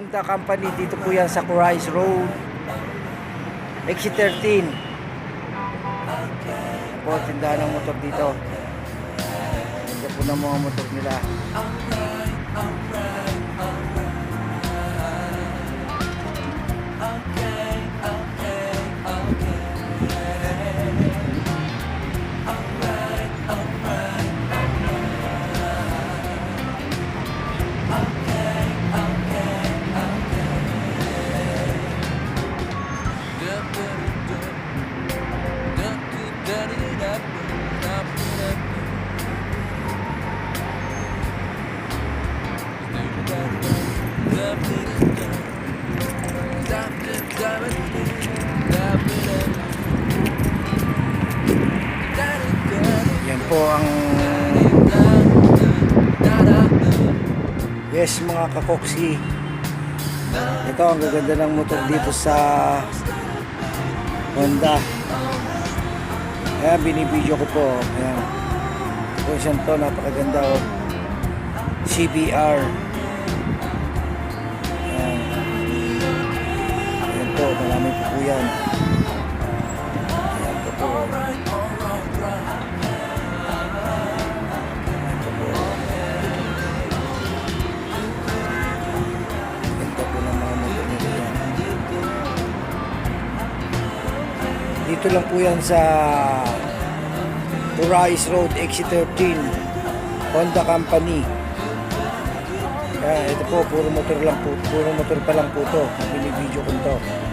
Honda Company. Dito po yan sa Corais Road. Exit 13. Po, tindahan ng motor dito. Ganda po ng mga motor nila. Yan po ang Yes mga kakoksi. Ito ang gaganda ng motor dito sa Honda. Ayan binibideo ko po. Ayan. Ito siyang to napakaganda oh. CBR Dito lang po yan sa Turais Road, Exit 13 Honda Company. Kaya ito po, puro motor lang po Puro motor pa lang po to. Binibideo ko to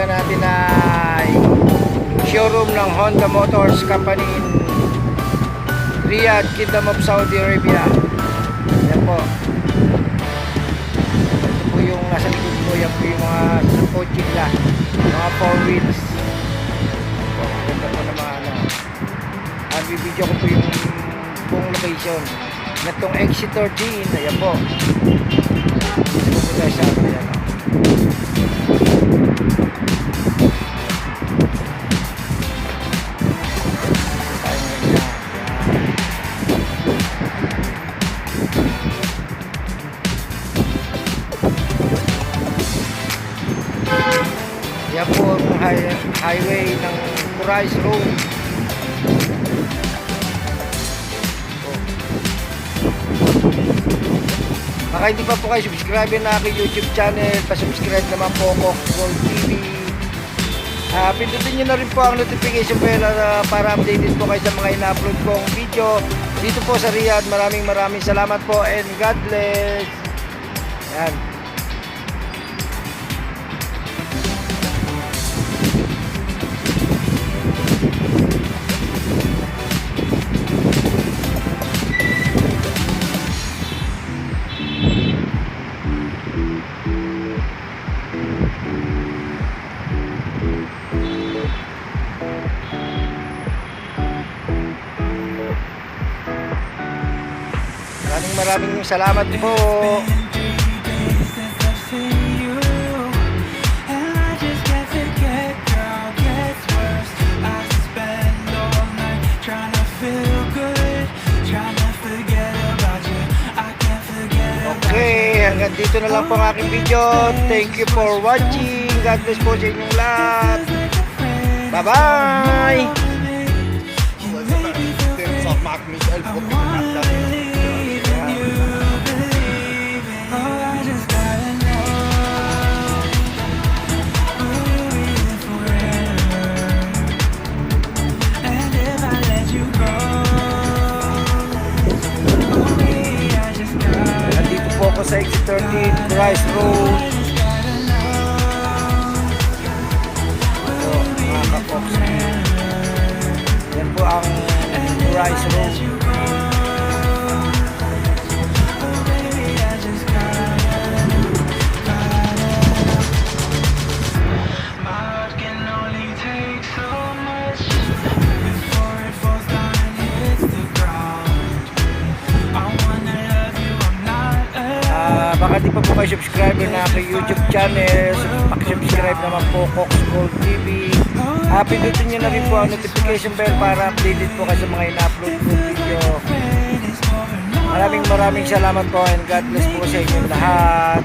punta natin ay showroom ng Honda Motors Company in Riyadh, Kingdom of Saudi Arabia. Yan po. Ito po yung nasa likod ko, yan po yung mga coaching nila. Mga four wheels. So, ganda po na mga ano. Ang bibidyo ko po yung kung location. Natong exit 13, ayan po. Ito po tayo sa atin, ah. ayan po. Yan po ang hi- highway ng Purais Road. Baka hindi pa po kayo subscribe na aking YouTube channel, pa-subscribe naman po ako, Gold TV. Ah, pindutin nyo na rin po ang notification bell ah, para updated po kayo sa mga ina-upload kong video dito po sa Riyadh. Maraming maraming salamat po and God bless. Yan. Maraming salamat po. Okay, hanggang dito na lang po ang aking video. Thank you for watching. God bless po sa inyong lahat. Bye-bye! 13, Rice Road. Ito, mga kakoks. Yan po ang Rice Road. Ah, baka di pa po kayo subscriber na aking YouTube channel. Pakisubscribe naman po Cox Gold TV. Ah, pindutin nyo na rin po ang notification bell para updated po kayo sa mga ina-upload ko video. Maraming maraming salamat po and God bless po sa inyong lahat.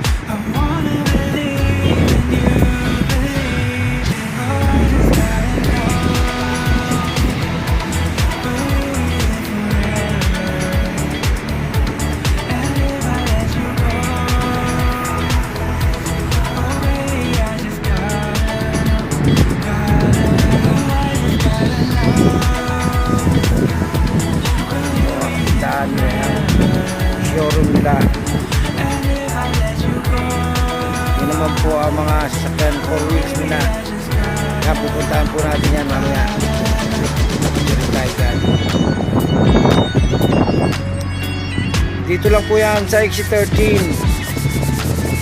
Lang po yan sa exit 13.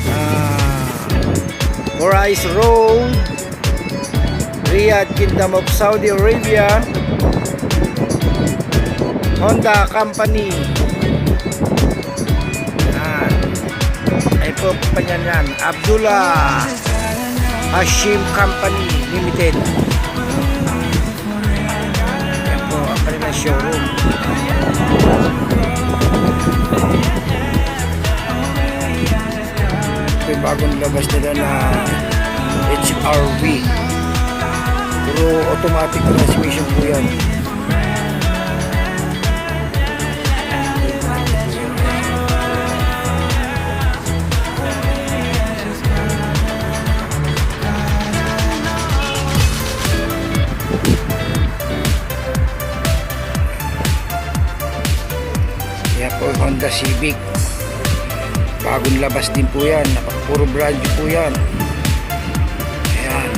Ah, Morais Road. Riyadh, Kingdom of Saudi Arabia. Honda Company. Yan. Ay po pa niyan yan. Abdullah Hashim Company Limited. Yan po ang kanilang showroom. Bagong labas nila na HRV. Puro automatic transmission po yan. Yung Honda Civic. Bagong labas din po yan. Puro brand po yan. Ayan.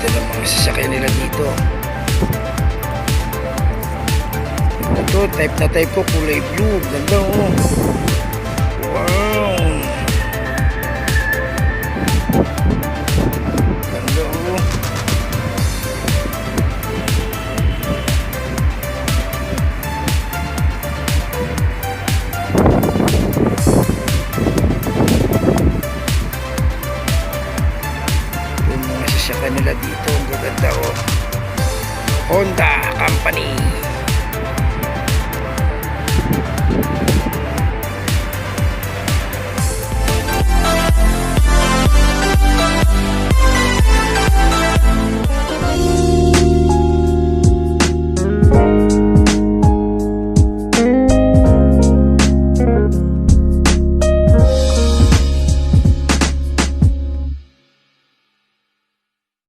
Ganda ng mga sasakyan nila dito. Ito, type na type ko, kulay blue. Ganda oh.